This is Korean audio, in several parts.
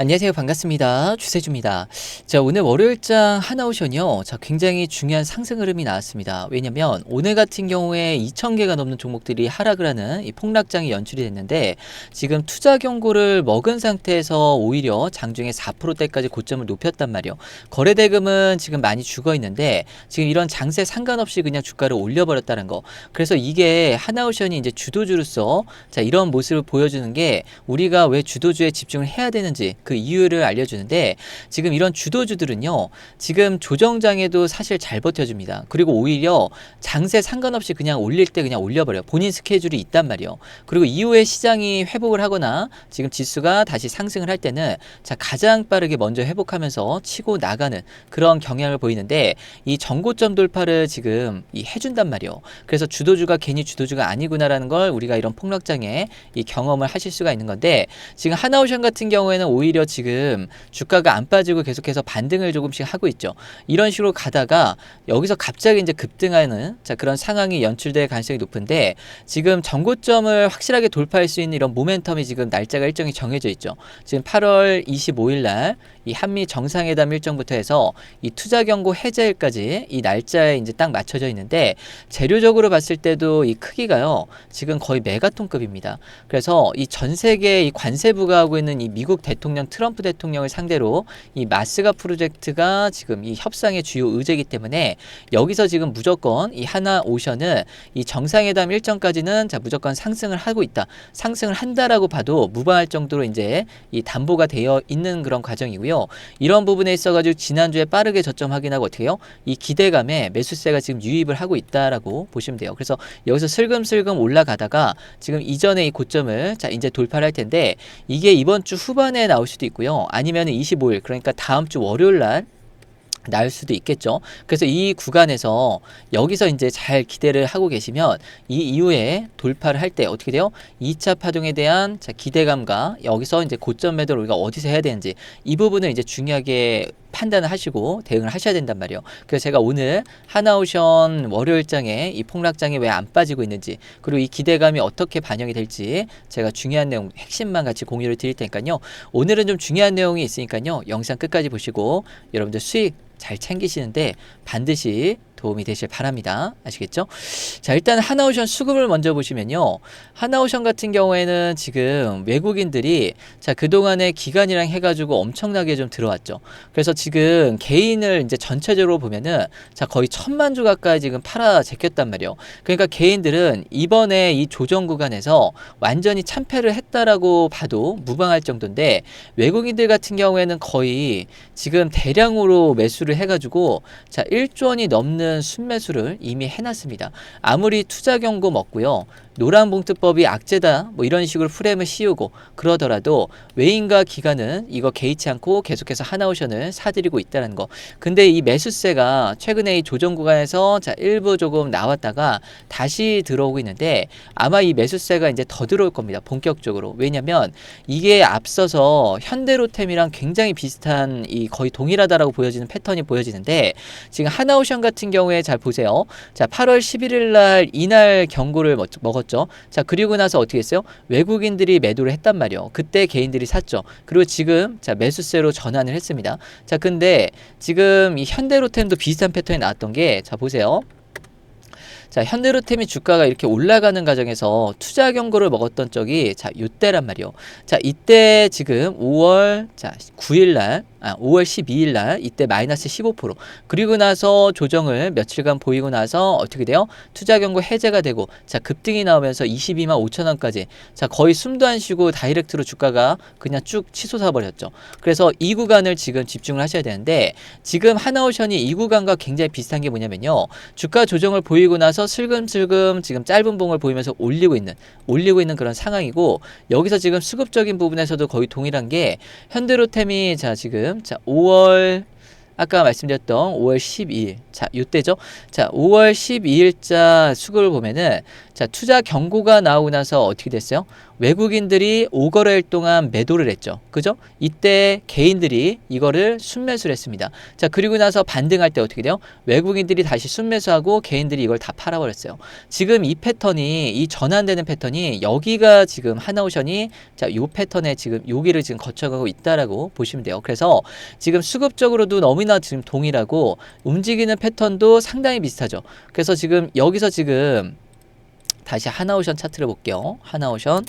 안녕하세요. 반갑습니다. 주세주입니다. 자, 오늘 월요일장 하나오션이요. 자, 굉장히 중요한 상승 흐름이 나왔습니다. 왜냐면 오늘 같은 경우에 2,000개가 넘는 종목들이 하락을 하는 이 폭락장이 연출이 됐는데 지금 투자 경고를 먹은 상태에서 오히려 장중에 4%대까지 고점을 높였단 말이요. 거래 대금은 지금 많이 죽어 있는데 지금 이런 장세 상관없이 그냥 주가를 올려버렸다는 거. 그래서 이게 하나오션이 이제 주도주로서 자, 이런 모습을 보여주는 게 우리가 왜 주도주에 집중을 해야 되는지 그 이유를 알려주는데 지금 이런 주도주들은요 지금 조정장에도 사실 잘 버텨줍니다. 그리고 오히려 장세 상관없이 그냥 올릴 때 그냥 올려버려 요 본인 스케줄이 있단 말이요. 그리고 이후에 시장이 회복을 하거나 지금 지수가 다시 상승을 할 때는 자 가장 빠르게 먼저 회복하면서 치고 나가는 그런 경향을 보이는데 이 정고점 돌파를 지금 이 해준단 말이요. 그래서 주도주가 괜히 주도주가 아니구나라는 걸 우리가 이런 폭락장에 이 경험을 하실 수가 있는 건데 지금 하나오션 같은 경우에는 오히려 오히려 지금 주가가 안 빠지고 계속해서 반등을 조금씩 하고 있죠. 이런 식으로 가다가 여기서 갑자기 이제 급등하는 자 그런 상황이 연출될 가능성이 높은데 지금 전고점을 확실하게 돌파할 수 있는 이런 모멘텀이 지금 날짜가 일정이 정해져 있죠. 지금 8월 25일 날 이 한미 정상회담 일정부터 해서 이 투자 경고 해제일까지 이 날짜에 이제 딱 맞춰져 있는데 재료적으로 봤을 때도 이 크기가요. 지금 거의 메가톤급입니다. 그래서 이 전 세계 이 관세 부과하고 있는 이 미국 대통령 트럼프 대통령을 상대로 이 마스가 프로젝트가 지금 이 협상의 주요 의제이기 때문에 여기서 지금 무조건 이 하나 오션은 이 정상회담 일정까지는 자 무조건 상승을 하고 있다. 상승을 한다라고 봐도 무방할 정도로 이제 이 담보가 되어 있는 그런 과정이고요. 이런 부분에 있어 가지고 지난주에 빠르게 저점 확인하고 어떻게 해요? 이 기대감에 매수세가 지금 유입을 하고 있다라고 보시면 돼요. 그래서 여기서 슬금슬금 올라가다가 지금 이전에 이 고점을 자 이제 돌파를 할 텐데 이게 이번 주 후반에 나올 수도 있고요. 아니면 25일 그러니까 다음 주 월요일 날 나올 수도 있겠죠. 그래서 이 구간에서 여기서 이제 잘 기대를 하고 계시면 이 이후에 돌파를 할 때 어떻게 돼요? 2차 파동에 대한 자, 기대감과 여기서 이제 고점 매도를 우리가 어디서 해야 되는지 이 부분을 이제 중요하게 판단을 하시고 대응을 하셔야 된단 말이에요. 그래서 제가 오늘 하나오션 월요일장에 이 폭락장이 왜 안 빠지고 있는지 그리고 이 기대감이 어떻게 반영이 될지 제가 중요한 내용 핵심만 같이 공유를 드릴 테니까요. 오늘은 좀 중요한 내용이 있으니까요. 영상 끝까지 보시고 여러분들 수익 잘 챙기시는데 반드시 도움이 되실 바랍니다. 아시겠죠? 자, 일단 하나오션 수급을 먼저 보시면요. 하나오션 같은 경우에는 지금 외국인들이 자, 그동안에 기간이랑 해가지고 엄청나게 좀 들어왔죠. 그래서 지금 개인을 이제 전체적으로 보면은 자, 거의 천만 주 가까이 지금 팔아 제꼈단 말이에요. 그러니까 개인들은 이번에 이 조정 구간에서 완전히 참패를 했다라고 봐도 무방할 정도인데 외국인들 같은 경우에는 거의 지금 대량으로 매수를 해가지고 자, 1조 원이 넘는 있는 순매수를 이미 해놨습니다. 아무리 투자 경고 먹고요. 노란봉투법이 악재다 뭐 이런 식으로 프레임을 씌우고 그러더라도 외인과 기관은 이거 개의치 않고 계속해서 하나오션을 사들이고 있다는 거. 근데 이 매수세가 최근에 이 조정 구간에서 자 일부 조금 나왔다가 다시 들어오고 있는데 아마 이 매수세가 이제 더 들어올 겁니다. 본격적으로. 왜냐면 이게 앞서서 현대로템이랑 굉장히 비슷한 이 거의 동일하다라고 보여지는 패턴이 보여지는데 지금 하나오션 같은 경우에 잘 보세요. 자 8월 11일 날 이날 경고를 먹었 있었죠. 자, 그리고 나서 어떻게 했어요? 외국인들이 매도를 했단 말이요. 그때 개인들이 샀죠. 그리고 지금 자, 매수세로 전환을 했습니다. 자, 근데 지금 이 현대로템도 비슷한 패턴이 나왔던 게 자, 보세요. 자, 현대로템이 주가가 이렇게 올라가는 과정에서 투자 경고를 먹었던 적이 자, 이때란 말이요. 자, 이때 지금 5월 자, 9일 날 아, 5월 12일 날 이때 마이너스 15% 그리고 나서 조정을 며칠간 보이고 나서 어떻게 돼요? 투자 경고 해제가 되고 자 급등이 나오면서 22만 5천 원까지 자 거의 숨도 안 쉬고 다이렉트로 주가가 그냥 쭉 치솟아 버렸죠. 그래서 이 구간을 지금 집중을 하셔야 되는데 지금 하나오션이 이 구간과 굉장히 비슷한 게 뭐냐면요. 주가 조정을 보이고 나서 슬금슬금 지금 짧은 봉을 보이면서 올리고 있는 올리고 있는 그런 상황이고 여기서 지금 수급적인 부분에서도 거의 동일한 게 현대로템이 자 지금 자 5월 아까 말씀드렸던 5월 12일 자 이때죠? 자 5월 12일자 수급을 보면은 자 투자 경고가 나오고 나서 어떻게 됐어요 외국인들이 5거래일 동안 매도를 했죠. 그죠? 이때 개인들이 이거를 순매수를 했습니다. 자, 그리고 나서 반등할 때 어떻게 돼요? 외국인들이 다시 순매수하고 개인들이 이걸 다 팔아버렸어요. 지금 이 패턴이, 이 전환되는 패턴이 여기가 지금 하나오션이 자, 요 패턴에 지금 여기를 지금 거쳐가고 있다라고 보시면 돼요. 그래서 지금 수급적으로도 너무나 지금 동일하고 움직이는 패턴도 상당히 비슷하죠. 그래서 지금 여기서 지금 다시 하나오션 차트를 볼게요. 하나오션.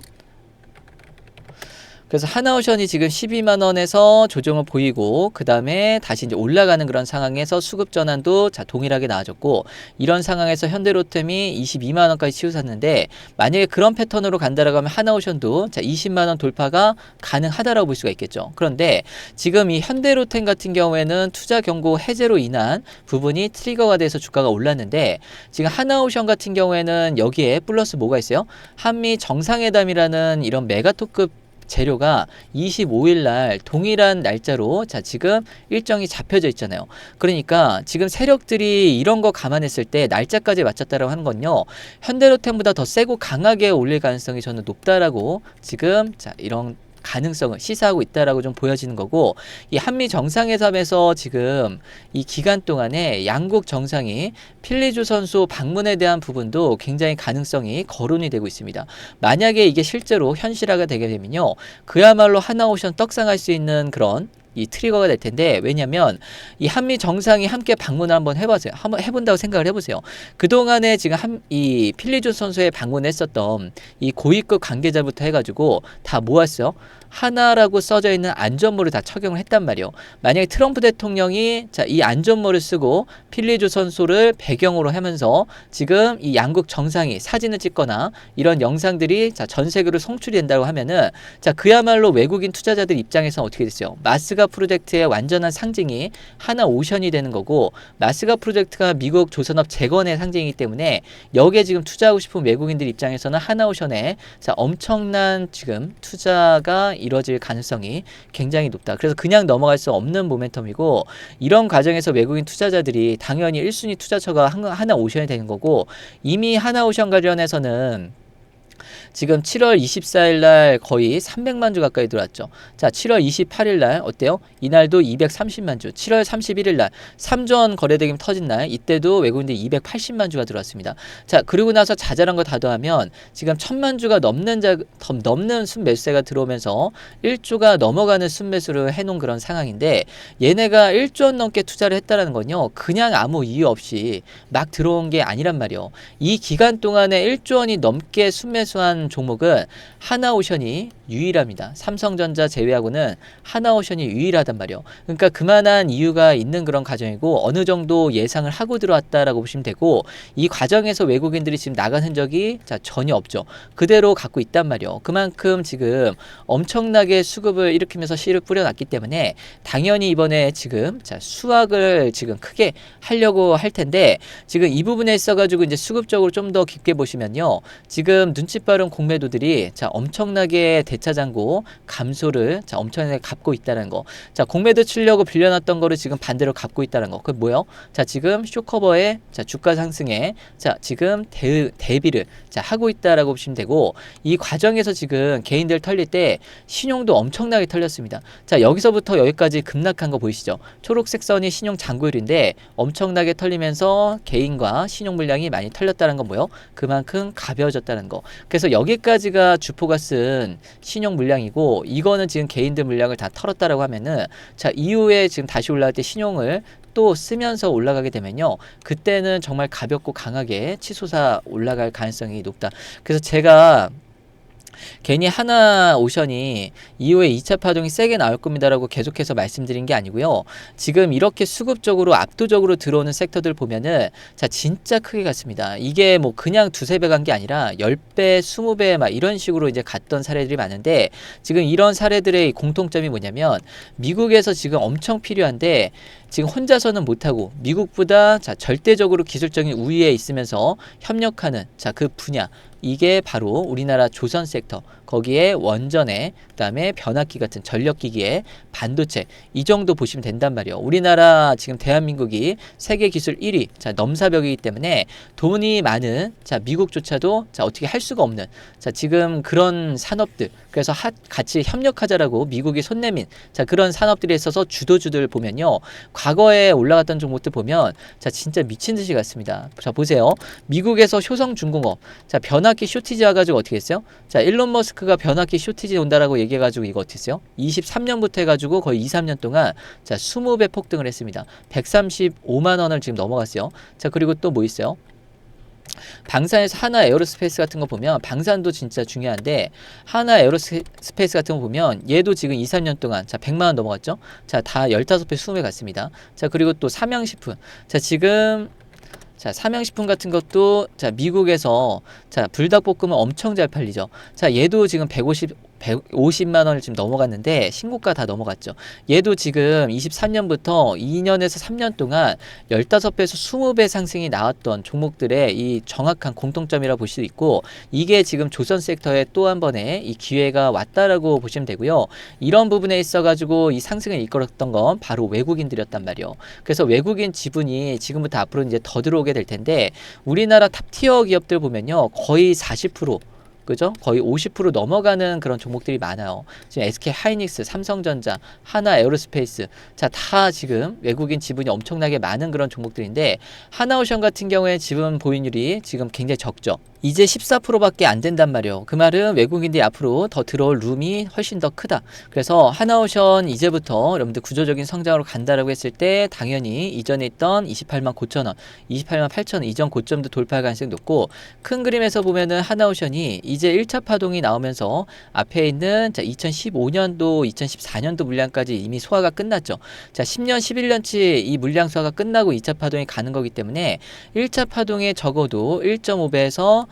그래서 하나오션이 지금 12만 원에서 조정을 보이고 그 다음에 다시 이제 올라가는 그런 상황에서 수급 전환도 자 동일하게 나아졌고 이런 상황에서 현대로템이 22만 원까지 치솟았는데 만약에 그런 패턴으로 간다라고 하면 하나오션도 자 20만 원 돌파가 가능하다라고 볼 수가 있겠죠. 그런데 지금 이 현대로템 같은 경우에는 투자 경고 해제로 인한 부분이 트리거가 돼서 주가가 올랐는데 지금 하나오션 같은 경우에는 여기에 플러스 뭐가 있어요? 한미 정상회담이라는 이런 메가토급 재료가 25일 날 동일한 날짜로 자 지금 일정이 잡혀져 있잖아요. 그러니까 지금 세력들이 이런 거 감안했을 때 날짜까지 맞췄다라고 하는 건요. 현대로템보다 더 세고 강하게 올릴 가능성이 저는 높다라고 지금 자 이런 가능성을 시사하고 있다라고 좀 보여지는 거고 이 한미 정상회담에서 지금 이 기간 동안에 양국 정상이 필리주 선수 방문에 대한 부분도 굉장히 가능성이 거론이 되고 있습니다. 만약에 이게 실제로 현실화가 되게 되면요. 그야말로 하나오션 떡상할 수 있는 그런 이 트리거가 될 텐데 왜냐면 이 한미 정상이 함께 방문을 한번 해보세요. 한번 해본다고 생각을 해보세요. 그 동안에 지금 한, 이 필리존 선수의 방문했었던 이 고위급 관계자부터 해가지고 다 모았어요. 하나라고 써져 있는 안전모를 다 착용을 했단 말이에요. 만약에 트럼프 대통령이 자, 이 안전모를 쓰고 필리 조 선수를 배경으로 하면서 지금 이 양국 정상이 사진을 찍거나 이런 영상들이 자, 전 세계로 송출이 된다고 하면은 자, 그야말로 외국인 투자자들 입장에서 어떻게 됐어요? 마스가 프로젝트의 완전한 상징이 하나 오션이 되는 거고 마스가 프로젝트가 미국 조선업 재건의 상징이기 때문에 여기에 지금 투자하고 싶은 외국인들 입장에서는 하나 오션에 자, 엄청난 지금 투자가 이루어질 가능성이 굉장히 높다. 그래서 그냥 넘어갈 수 없는 모멘텀이고 이런 과정에서 외국인 투자자들이 당연히 1순위 투자처가 하나 오션이 되는 거고 이미 하나 오션 관련해서는 지금 7월 24일 날 거의 300만 주 가까이 들어왔죠. 자, 7월 28일 날 어때요? 이날도 230만 주. 7월 31일 날 3전 거래대금 터진 날 이때도 외국인들이 280만 주가 들어왔습니다. 자, 그리고 나서 자잘한 거 다 더하면 지금 1000만 주가 넘는 자 넘는 순매수세가 들어오면서 1조가 넘어가는 순매수를 해 놓은 그런 상황인데 얘네가 1조 원 넘게 투자를 했다라는 건요. 그냥 아무 이유 없이 막 들어온 게 아니란 말이요. 이 기간 동안에 1조 원이 넘게 순매수한 종목은 하나오션이 유일합니다. 삼성전자 제외하고는 하나오션이 유일하단 말이에요. 그러니까 그만한 이유가 있는 그런 과정이고 어느 정도 예상을 하고 들어왔다라고 보시면 되고 이 과정에서 외국인들이 지금 나간 흔적이 자 전혀 없죠. 그대로 갖고 있단 말이에요. 그만큼 지금 엄청나게 수급을 일으키면서 씨를 뿌려놨기 때문에 당연히 이번에 지금 자 수확을 지금 크게 하려고 할 텐데 지금 이 부분에 있어가지고 이제 수급적으로 좀 더 깊게 보시면요. 지금 눈치 빠른 공매도들이 자 엄청나게 대 대차장고 감소를 자, 엄청나게 갚고 있다는 거. 자, 공매도 치려고 빌려놨던 거를 지금 반대로 갚고 있다는 거. 그 뭐요? 자, 지금 쇼커버의 자, 주가 상승에 자, 지금 대, 대비를 자, 하고 있다라고 보시면 되고 이 과정에서 지금 개인들 털릴 때 신용도 엄청나게 털렸습니다. 자, 여기서부터 여기까지 급락한 거 보이시죠? 초록색 선이 신용 잔고율인데 엄청나게 털리면서 개인과 신용 물량이 많이 털렸다는 건 뭐요? 그만큼 가벼워졌다는 거. 그래서 여기까지가 주포가 쓴 신용 물량이고 이거는 지금 개인들 물량을 다 털었다라고 하면은 자 이후에 지금 다시 올라갈 때 신용을 또 쓰면서 올라가게 되면요. 그때는 정말 가볍고 강하게 치솟아 올라갈 가능성이 높다. 그래서 제가 괜히 하나 오션이 이후에 2차 파동이 세게 나올 겁니다라고 계속해서 말씀드린 게 아니고요. 지금 이렇게 수급적으로 압도적으로 들어오는 섹터들 보면은 자 진짜 크게 갔습니다. 이게 뭐 그냥 두세 배 간 게 아니라 10배, 20배 막 이런 식으로 이제 갔던 사례들이 많은데 지금 이런 사례들의 공통점이 뭐냐면 미국에서 지금 엄청 필요한데 지금 혼자서는 못하고 미국보다 자 절대적으로 기술적인 우위에 있으면서 협력하는 자 그 분야 이게 바로 우리나라 조선 섹터 거기에 원전에 그다음에 변압기 같은 전력기기에 반도체 이 정도 보시면 된단 말이에요. 우리나라 지금 대한민국이 세계 기술 1위 자 넘사벽이기 때문에 돈이 많은 자 미국조차도 자 어떻게 할 수가 없는 자 지금 그런 산업들 그래서 하, 같이 협력하자라고 미국이 손 내민 자 그런 산업들에 있어서 주도주들 보면요 과거에 올라갔던 종목들 보면 자 진짜 미친 듯이 갔습니다. 자 보세요 미국에서 효성 중공업 자 변압기 쇼티지 와가지고 어떻게 했어요? 자 일론 머스크 가 변압기 쇼티지 온다라고 얘기해가지고 이거 어떻게 했어요? 23년부터 해가지고 거의 2, 3년 동안 자 20배 폭등을 했습니다. 135만 원을 지금 넘어갔어요. 자 그리고 또 뭐 있어요? 방산에서 하나 에어로스페이스 같은 거 보면 방산도 진짜 중요한데 하나 에어로스페이스 같은 거 보면 얘도 지금 2, 3년 동안 자 100만 원 넘어갔죠. 자 다 15배 20배 갔습니다. 자 그리고 또 삼양식품. 자 지금 자, 삼양식품 같은 것도 자, 미국에서 자, 불닭볶음은 엄청 잘 팔리죠. 자, 얘도 지금 150 150만 원을 지금 넘어갔는데 신고가 다 넘어갔죠. 얘도 지금 23년부터 2년에서 3년 동안 15배에서 20배 상승이 나왔던 종목들의 이 정확한 공통점이라 볼 수 있고 이게 지금 조선 섹터에 또 한 번의 이 기회가 왔다라고 보시면 되고요. 이런 부분에 있어 가지고 이 상승을 이끌었던 건 바로 외국인들이었단 말이에요. 그래서 외국인 지분이 지금부터 앞으로 이제 더 들어오게 될 텐데 우리나라 탑티어 기업들 보면요. 거의 40% 그죠? 거의 50% 넘어가는 그런 종목들이 많아요. 지금 SK 하이닉스, 삼성전자, 하나 에어로스페이스, 자, 다 지금 외국인 지분이 엄청나게 많은 그런 종목들인데, 하나오션 같은 경우에 지분 보유율이 지금 굉장히 적죠. 이제 14%밖에 안 된단 말이에요. 그 말은 외국인들이 앞으로 더 들어올 룸이 훨씬 더 크다. 그래서 하나오션 이제부터 여러분들 구조적인 성장으로 간다라고 했을 때 당연히 이전에 있던 28만 9천 원, 28만 8천 원 이전 고점도 돌파할 가능성이 높고 큰 그림에서 보면은 하나오션이 이제 1차 파동이 나오면서 앞에 있는 자 2015년도, 2014년도 물량까지 이미 소화가 끝났죠. 자 10년, 11년치 이 물량 소화가 끝나고 2차 파동이 가는 거기 때문에 1차 파동에 적어도 1.5배에서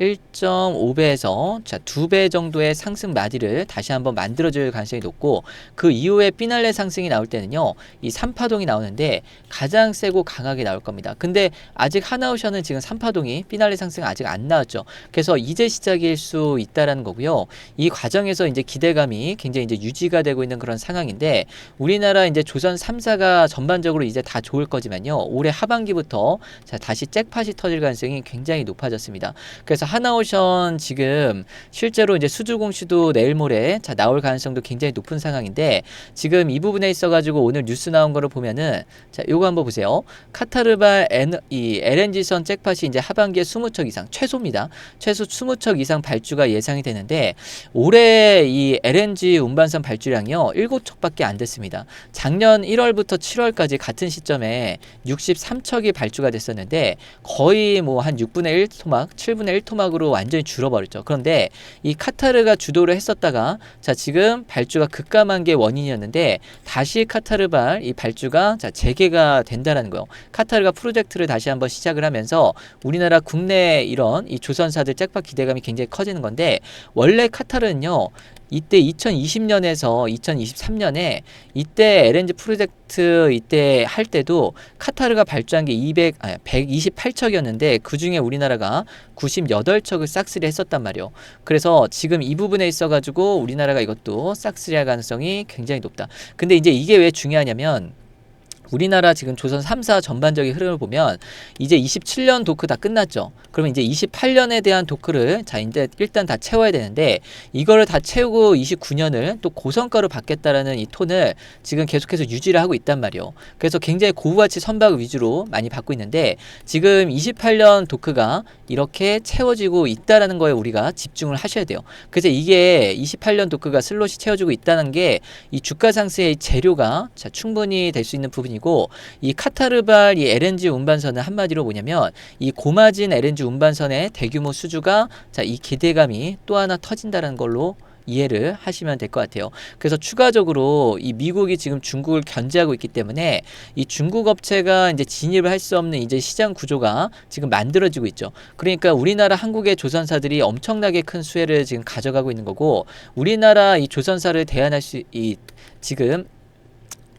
1.5배에서 자, 2배 정도의 상승 마디를 다시 한번 만들어줄 가능성이 높고 그 이후에 피날레 상승이 나올 때는요. 이 3파동이 나오는데 가장 세고 강하게 나올 겁니다. 근데 아직 하나오션은 지금 3파동이 피날레 상승 아직 안 나왔죠. 그래서 이제 시작일 수 있다라는 거고요. 이 과정에서 이제 기대감이 굉장히 이제 유지가 되고 있는 그런 상황인데 우리나라 이제 조선 3사가 전반적으로 이제 다 좋을 거지만요. 올해 하반기부터 자, 다시 잭팟이 터질 가능성이 굉장히 높아졌습니다. 그래서 하나오션 지금 실제로 이제 수주 공 시도 내일 모레 자 나올 가능성도 굉장히 높은 상황인데 지금 이 부분에 있어 가지고 오늘 뉴스 나온 거를 보면은 자 요거 한번 보세요. 카타르발 N, 이 LNG선 잭팟이 이제 하반기에 20척 이상 최소입니다. 최소 20척 이상 발주가 예상이 되는데 올해 이 LNG 운반선 발주량이요 7척밖에 안 됐습니다. 작년 1월부터 7월까지 같은 시점에 63척이 발주가 됐었는데 거의 뭐 한 6분의 1 토막, 7분의 1 토막 으로 완전히 줄어버렸죠. 그런데 이 카타르가 주도를 했었다가 자 지금 발주가 급감한 게 원인이었는데 다시 카타르발 이 발주가 자 재개가 된다라는 거예요. 카타르가 프로젝트를 다시 한번 시작을 하면서 우리나라 국내 이런 이 조선사들 잭팟 기대감이 굉장히 커지는 건데 원래 카타르는요 이때 2020년에서 2023년에 이때 LNG 프로젝트 이때 할 때도 카타르가 발주한 게 200, 아니, 128척이었는데 그 중에 우리나라가 98척을 싹쓸이 했었단 말이에요. 그래서 지금 이 부분에 있어가지고 우리나라가 이것도 싹쓸이 할 가능성이 굉장히 높다. 근데 이제 이게 왜 중요하냐면 우리나라 지금 조선 3사 전반적인 흐름을 보면 이제 27년 도크 다 끝났죠. 그러면 이제 28년에 대한 도크를 자 이제 일단 다 채워야 되는데 이거를 다 채우고 29년을 또 고성과로 받겠다라는 이 톤을 지금 계속해서 유지를 하고 있단 말이에요. 그래서 굉장히 고가치 선박 위주로 많이 받고 있는데 지금 28년 도크가 이렇게 채워지고 있다라는 거에 우리가 집중을 하셔야 돼요. 그래서 이게 28년 도크가 슬롯이 채워지고 있다는 게 이 주가 상승의 재료가 자, 충분히 될 수 있는 부분이 고 이 카타르발 이 LNG 운반선은 한마디로 뭐냐면 이 고마진 LNG 운반선의 대규모 수주가 자, 이 기대감이 또 하나 터진다는 걸로 이해를 하시면 될 것 같아요. 그래서 추가적으로 이 미국이 지금 중국을 견제하고 있기 때문에 이 중국 업체가 이제 진입을 할 수 없는 이제 시장 구조가 지금 만들어지고 있죠. 그러니까 우리나라 한국의 조선사들이 엄청나게 큰 수혜를 지금 가져가고 있는 거고 우리나라 이 조선사를 대안할 수 이 지금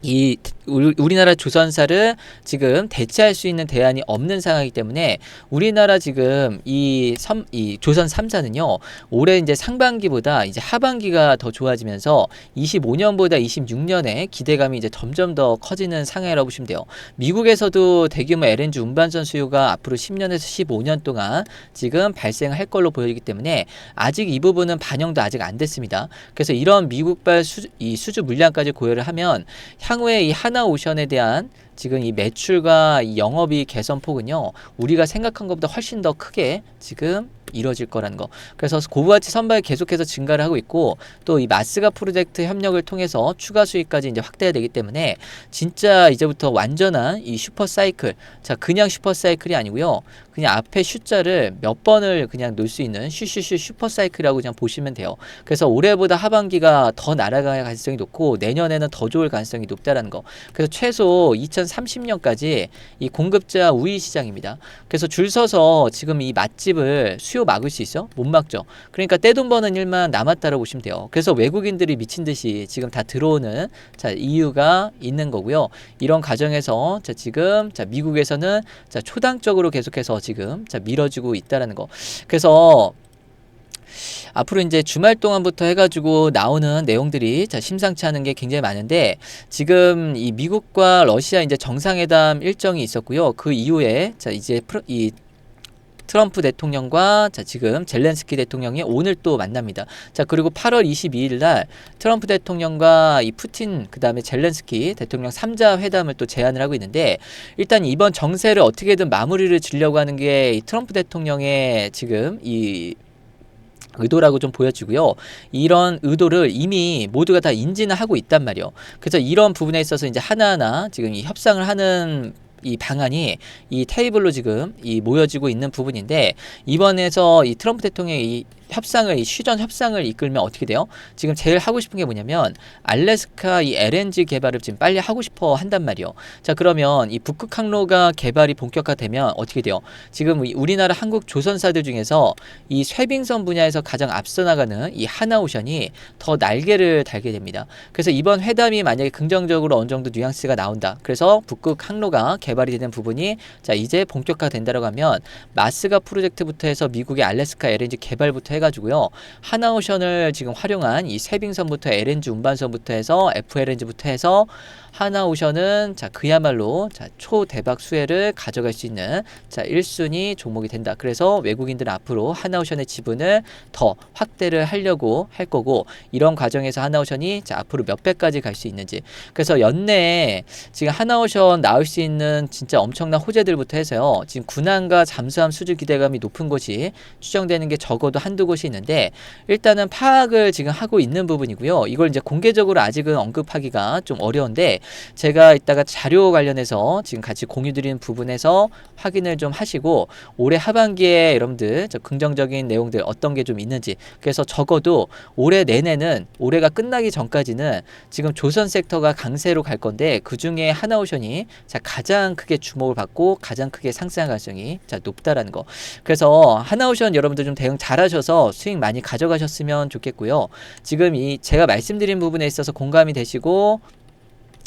이 우- 우리나라 조선사를 지금 대체할 수 있는 대안이 없는 상황이기 때문에 우리나라 지금 이, 섬, 이 조선 3사는요 올해 이제 상반기보다 이제 하반기가 더 좋아지면서 25년보다 26년에 기대감이 이제 점점 더 커지는 상황이라고 보시면 돼요. 미국에서도 대규모 LNG 운반선 수요가 앞으로 10년에서 15년 동안 지금 발생할 걸로 보이기 때문에 아직 이 부분은 반영도 아직 안 됐습니다. 그래서 이런 미국발 수, 이 수주 물량까지 고려를 하면 향후에 이 하나오션에 대한 지금 이 매출과 이 영업이 개선 폭은요 우리가 생각한 것보다 훨씬 더 크게 지금 이뤄질 거라는 거. 그래서 고부가치 선발 계속해서 증가를 하고 있고 또 이 마스가 프로젝트 협력을 통해서 추가 수익까지 이제 확대가 되기 때문에 진짜 이제부터 완전한 이 슈퍼 사이클. 자, 그냥 슈퍼 사이클이 아니고요. 그냥 앞에 숫자를 몇 번을 그냥 놓을 수 있는 슈슈슈 슈퍼 사이클이라고 그냥 보시면 돼요. 그래서 올해보다 하반기가 더 날아갈 가능성이 높고 내년에는 더 좋을 가능성이 높다라는 거. 그래서 최소 2030년까지 이 공급자 우위 시장입니다. 그래서 줄 서서 지금 이 맛집을 수요 막을 수 있어? 못 막죠. 그러니까 떼돈 버는 일만 남았다고 보시면 돼요. 그래서 외국인들이 미친 듯이 지금 다 들어오는 자 이유가 있는 거고요. 이런 과정에서 자 지금 자 미국에서는 자 초당적으로 계속해서 지금 자 밀어지고 있다라는 거. 그래서 앞으로 이제 주말 동안부터 해가지고 나오는 내용들이 자 심상치 않은 게 굉장히 많은데 지금 이 미국과 러시아 이제 정상회담 일정이 있었고요. 그 이후에 자 이제 프로, 이 트럼프 대통령과 자 지금 젤렌스키 대통령이 오늘 또 만납니다. 자 그리고 8월 22일 날 트럼프 대통령과 이 푸틴 그다음에 젤렌스키 대통령 3자 회담을 또 제안을 하고 있는데 일단 이번 정세를 어떻게든 마무리를 지려고 하는 게 이 트럼프 대통령의 지금 이 의도라고 좀 보여지고요. 이런 의도를 이미 모두가 다 인지는 하고 있단 말이에요. 그래서 이런 부분에 있어서 이제 하나하나 지금 이 협상을 하는 이 방안이 이 테이블로 지금 이 모여지고 있는 부분인데 이번에서 이 트럼프 대통령이 이 협상을 이 휴전 협상을 이끌면 어떻게 돼요? 지금 제일 하고 싶은 게 뭐냐면 알래스카 이 LNG 개발을 지금 빨리 하고 싶어 한단 말이요. 자 그러면 이 북극 항로가 개발이 본격화되면 어떻게 돼요? 지금 이 우리나라 한국 조선사들 중에서 이 쇠빙선 분야에서 가장 앞서 나가는 이 하나오션이 더 날개를 달게 됩니다. 그래서 이번 회담이 만약에 긍정적으로 어느 정도 뉘앙스가 나온다. 그래서 북극 항로가 개발이 되는 부분이 자 이제 본격화된다라고 하면 마스가 프로젝트부터 해서 미국의 알래스카 LNG 개발부터 해가지고요. 하나오션을 지금 활용한 이 쇠빙선부터 LNG 운반선부터 해서 FLNG부터 해서 하나오션은 자 그야말로 자 초대박 수혜를 가져갈 수 있는 자 1순위 종목이 된다. 그래서 외국인들은 앞으로 하나오션의 지분을 더 확대를 하려고 할 거고 이런 과정에서 하나오션이 자 앞으로 몇 배까지 갈 수 있는지. 그래서 연내에 지금 하나오션 나올 수 있는 진짜 엄청난 호재들부터 해서요. 지금 군안과 잠수함 수주 기대감이 높은 곳이 추정되는 게 적어도 한두 곳이 있는데 일단은 파악을 지금 하고 있는 부분이고요 이걸 이제 공개적으로 아직은 언급하기가 좀 어려운데 제가 이따가 자료 관련해서 지금 같이 공유 드리는 부분에서 확인을 좀 하시고 올해 하반기에 여러분들 저 긍정적인 내용들 어떤 게 좀 있는지 그래서 적어도 올해 내내는 올해가 끝나기 전까지는 지금 조선 섹터가 강세로 갈 건데 그 중에 하나오션이 자 가장 크게 주목을 받고 가장 크게 상승할 가능성이 자 높다라는 거. 그래서 하나오션 여러분들 좀 대응 잘하셔서 수익 많이 가져가셨으면 좋겠고요. 지금 이 제가 말씀드린 부분에 있어서 공감이 되시고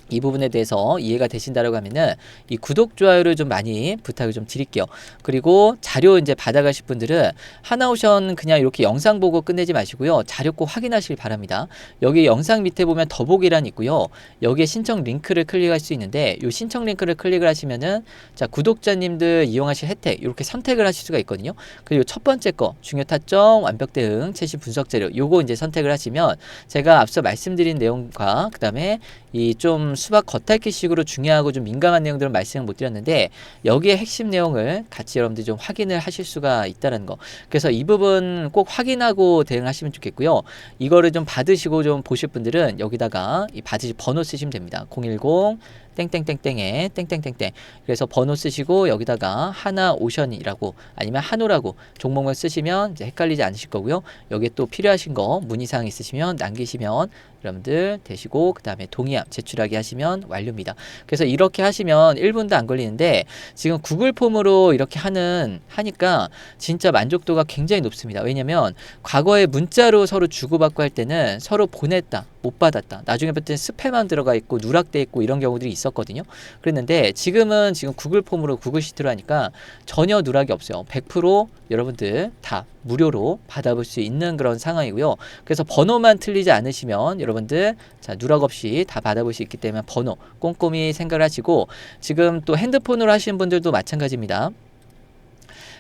이 부분에 대해서 이해가 되신다라고 하면은 이 구독 좋아요를 좀 많이 부탁을 좀 드릴게요. 그리고 자료 이제 받아가실 분들은 하나오션 그냥 이렇게 영상 보고 끝내지 마시고요. 자료 꼭 확인하시길 바랍니다. 여기 영상 밑에 보면 더보기란 있고요. 여기에 신청 링크를 클릭할 수 있는데 이 신청 링크를 클릭을 하시면은 자 구독자님들 이용하실 혜택 이렇게 선택을 하실 수가 있거든요. 그리고 첫 번째 거 중요 타점 완벽 대응 최신 분석 재료 요거 이제 선택을 하시면 제가 앞서 말씀드린 내용과 그다음에 이좀 수박 겉핥기식으로 중요하고 좀 민감한 내용들은 말씀을 못 드렸는데 여기에 핵심 내용을 같이 여러분들이 좀 확인을 하실 수가 있다는 거. 그래서 이 부분 꼭 확인하고 대응하시면 좋겠고요. 이거를 좀 받으시고 좀 보실 분들은 여기다가 이 받으실 번호 쓰시면 됩니다. 010 땡땡땡땡에 땡땡땡땡 그래서 번호 쓰시고 여기다가 하나 오션이라고 아니면 한호라고 종목명 쓰시면 이제 헷갈리지 않으실 거고요. 여기에 또 필요하신 거 문의사항 있으시면 남기시면 여러분들 되시고 그 다음에 동의함 제출하기 하시면 완료입니다. 그래서 이렇게 하시면 1분도 안 걸리는데 지금 구글 폼으로 이렇게 하는 하니까 진짜 만족도가 굉장히 높습니다. 왜냐면 과거에 문자로 서로 주고받고 할 때는 서로 보냈다 못 받았다 나중에 봤더니 스팸만 들어가 있고 누락돼 있고 이런 경우들이 있 었거든요. 그랬는데 지금은 지금 구글 폼으로 구글 시트로 하니까 전혀 누락이 없어요. 100% 여러분들 다 무료로 받아볼 수 있는 그런 상황이고요. 그래서 번호만 틀리지 않으시면 여러분들 자 누락 없이 다 받아볼 수 있기 때문에 번호 꼼꼼히 생각을 하시고 지금 또 핸드폰으로 하시는 분들도 마찬가지입니다.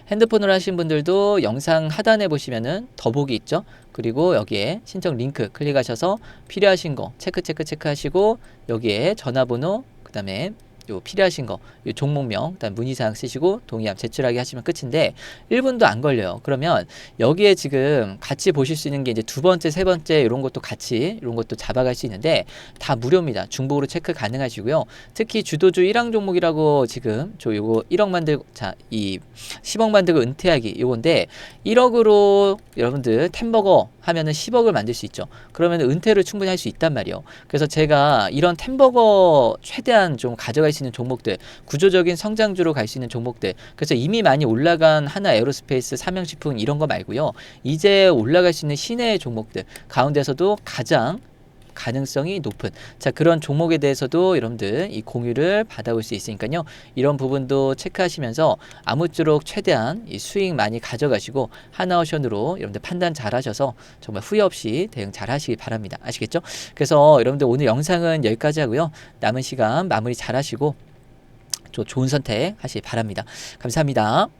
핸드폰으로 하신 분들도 영상 하단에 보시면은 더보기 있죠. 그리고 여기에 신청 링크 클릭하셔서 필요하신 거 체크 체크 체크 하시고 여기에 전화번호 그다음에 요 필요하신 거, 요 종목명, 그다음 문의사항 쓰시고 동의함 제출하기 하시면 끝인데 1분도 안 걸려요. 그러면 여기에 지금 같이 보실 수 있는 게 이제 두 번째, 세 번째 이런 것도 같이 이런 것도 잡아갈 수 있는데 다 무료입니다. 중복으로 체크 가능하시고요. 특히 주도주 1항 종목이라고 지금 저 요거 1억 만들고 자, 이 10억 만들고 은퇴하기 요건데 1억으로 여러분들 템버거 하면은 10억을 만들 수 있죠. 그러면 은퇴를 충분히 할 수 있단 말이에요. 그래서 제가 이런 템버거 최대한 좀 가져갈 수 있는 종목들, 구조적인 성장주로 갈 수 있는 종목들. 그래서 이미 많이 올라간 하나 에어로스페이스, 삼양식품 이런 거 말고요. 이제 올라갈 수 있는 시내의 종목들 가운데서도 가장 가능성이 높은. 자 그런 종목에 대해서도 여러분들 이 공유를 받아올 수 있으니까요. 이런 부분도 체크하시면서 아무쪼록 최대한 이 수익 많이 가져가시고 하나오션으로 여러분들 판단 잘 하셔서 정말 후회 없이 대응 잘 하시기 바랍니다. 아시겠죠? 그래서 여러분들 오늘 영상은 여기까지 하고요. 남은 시간 마무리 잘 하시고 또 좋은 선택 하시기 바랍니다. 감사합니다